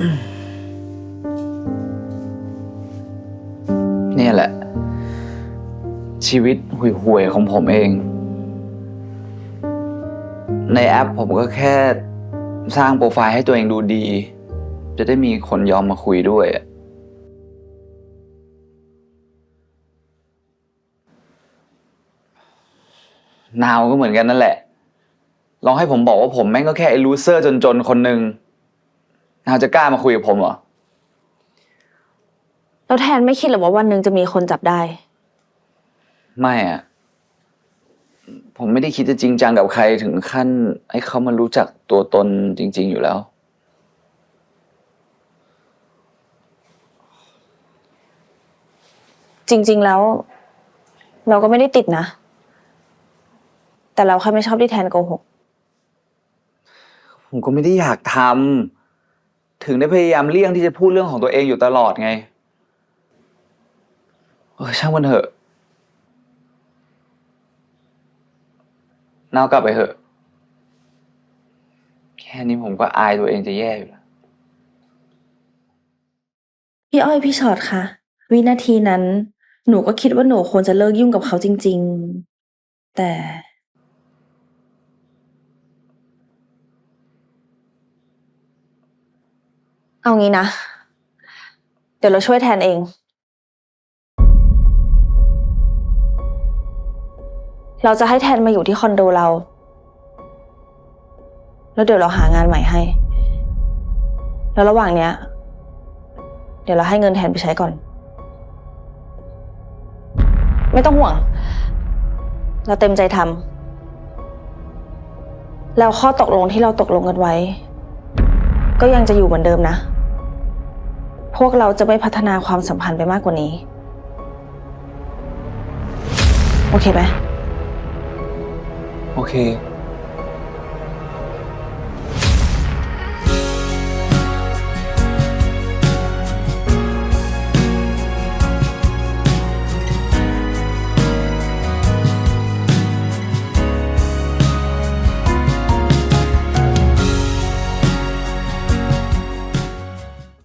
เนี่ยแหละ ชีวิตห่วยๆของผมเอง ในแอปผมก็แค่สร้างโปรไฟล์ให้ตัวเองดูดี จะได้มีคนยอมมาคุยด้วย นาวก็เหมือนกันนั่นแหละ ลองให้ผมบอกว่าผมแม่งก็แค่ไอ้ลูเซอร์จนๆ คนหนึ่ง นาวจะกล้ามาคุยกับผมเหรอ แล้วแทนไม่คิดหรอว่าวันหนึ่งจะมีคนจับได้ ไม่อะผมไม่ได้คิดจะจริงจังกับใครถึงขั้น ให้เขามารู้จักตัวตนจริง ๆ อยู่แล้ว จริง ๆ แล้ว เราก็ไม่ได้ติดนะ แต่เราแค่ไม่ชอบที่แทนโกหก ผมก็ไม่ได้อยากทำ ถึงได้พยายามเลี่ยงที่จะพูดเรื่องของตัวเองอยู่ตลอดไง เออช่างมันเถอะนาวกลับไปเถอะ แค่นี้ผมก็อายตัวเองจะแย่อยู่แล้ว พี่อ้อยพี่ชอตคะวินาทีนั้น หนูก็คิดว่าหนูควรจะเลิกยุ่งกับเขาจริง ๆ แต่ เอางี้นะ เดี๋ยวเราช่วยแทนเอง เราจะให้แทนมาอยู่ที่คอนโดเรา แล้วเดี๋ยวเราหางานใหม่ให้ แล้วระหว่างเนี้ย เดี๋ยวเราให้เงินแทนไปใช้ก่อน ไม่ต้องห่วง เราเต็มใจทำแล้วข้อตกลงที่เราตกลงกันไว้ ก็ยังจะอยู่เหมือนเดิมนะ พวกเราจะไม่พัฒนาความสัมพันธ์ไปมากกว่านี้ โอเคไหม โอเค